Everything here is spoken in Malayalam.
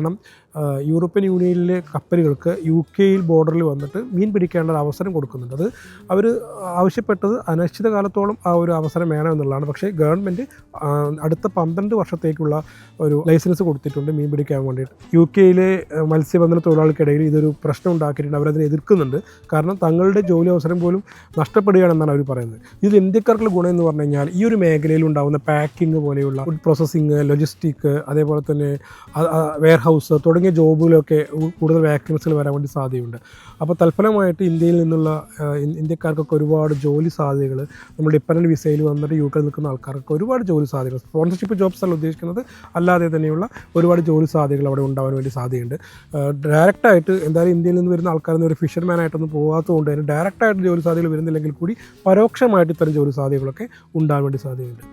കാരണം യൂറോപ്യൻ യൂണിയനിലെ കപ്പലുകൾക്ക് യു കെയിൽ ബോർഡറിൽ വന്നിട്ട് മീൻ പിടിക്കേണ്ട ഒരു അവസരം കൊടുക്കുന്നുണ്ട്. അത് അവർ ആവശ്യപ്പെട്ടത് അനിശ്ചിത കാലത്തോളം ആ ഒരു അവസരം വേണമെന്നുള്ളതാണ് പക്ഷേ ഗവൺമെന്റ് അടുത്ത പന്ത്രണ്ട് വർഷത്തേക്കുള്ള ഒരു ലൈസൻസ് കൊടുത്തിട്ടുണ്ട് മീൻ പിടിക്കാൻ വേണ്ടിയിട്ട്. യു കെയിലെ മത്സ്യബന്ധന തൊഴിലാളികൾക്കിടയിൽ ഇതൊരു പ്രശ്നം ഉണ്ടാക്കിയിട്ടുണ്ട്. അവരതിനെ എതിർക്കുന്നുണ്ട്. കാരണം തങ്ങളുടെ ജോലി അവസരം പോലും നഷ്ടപ്പെടുകയാണെന്നാണ് അവർ പറയുന്നത്. ഇത് ഇന്ത്യക്കാർക്കുള്ള ഗുണം എന്ന് പറഞ്ഞു കഴിഞ്ഞാൽ ഈ ഒരു മേഖലയിൽ ഉണ്ടാകുന്ന പാക്കിംഗ് പോലെയുള്ള ഫുഡ് പ്രോസസ്സിങ് ലോജിസ്റ്റിക് അതേപോലെ തന്നെ വെയർ ഹൗസ് തുടങ്ങിയ ജോബുകളൊക്കെ കൂടുതൽ വാക്കൻസികൾ വരാൻ വേണ്ടി സാധ്യതയുണ്ട്. അപ്പോൾ തൽഫലമായിട്ട് ഇന്ത്യയിൽ നിന്നുള്ള ഇന്ത്യക്കാർക്കൊക്കെ ഒരുപാട് ജോലി സാധ്യതകൾ നമ്മൾ ഡിപ്പെൻഡന്റ് വിസയിൽ വന്നിട്ട് യു കെയിൽ നിൽക്കുന്ന ആൾക്കാർക്ക് ഒരുപാട് ജോലി സാധ്യതകൾ സ്പോൺസർഷിപ്പ് ജോബ്സ് അല്ല ഉദ്ദേശിക്കുന്നത് അല്ലാതെ തന്നെയുള്ള ഒരുപാട് ജോലി സാധ്യതകൾ അവിടെ ഉണ്ടാവാൻ വേണ്ടി സാധ്യതയുണ്ട്. ഡയറക്റ്റായിട്ട് എന്തായാലും ഇന്ത്യയിൽ നിന്ന് വരുന്ന ആൾക്കാരൊന്നും ഒരു ഫിഷർമാൻ ആയിട്ടൊന്നും പോകാത്തതുകൊണ്ട് തന്നെ ഡയറക്റ്റായിട്ട് ജോലി സാധ്യതകൾ വരുന്നില്ലെങ്കിൽ കൂടി പരോക്ഷമായിട്ട് ഇത്തരം ജോലി സാധ്യതകളൊക്കെ ഉണ്ടാകാൻ വേണ്ടി സാധ്യതയുണ്ട്.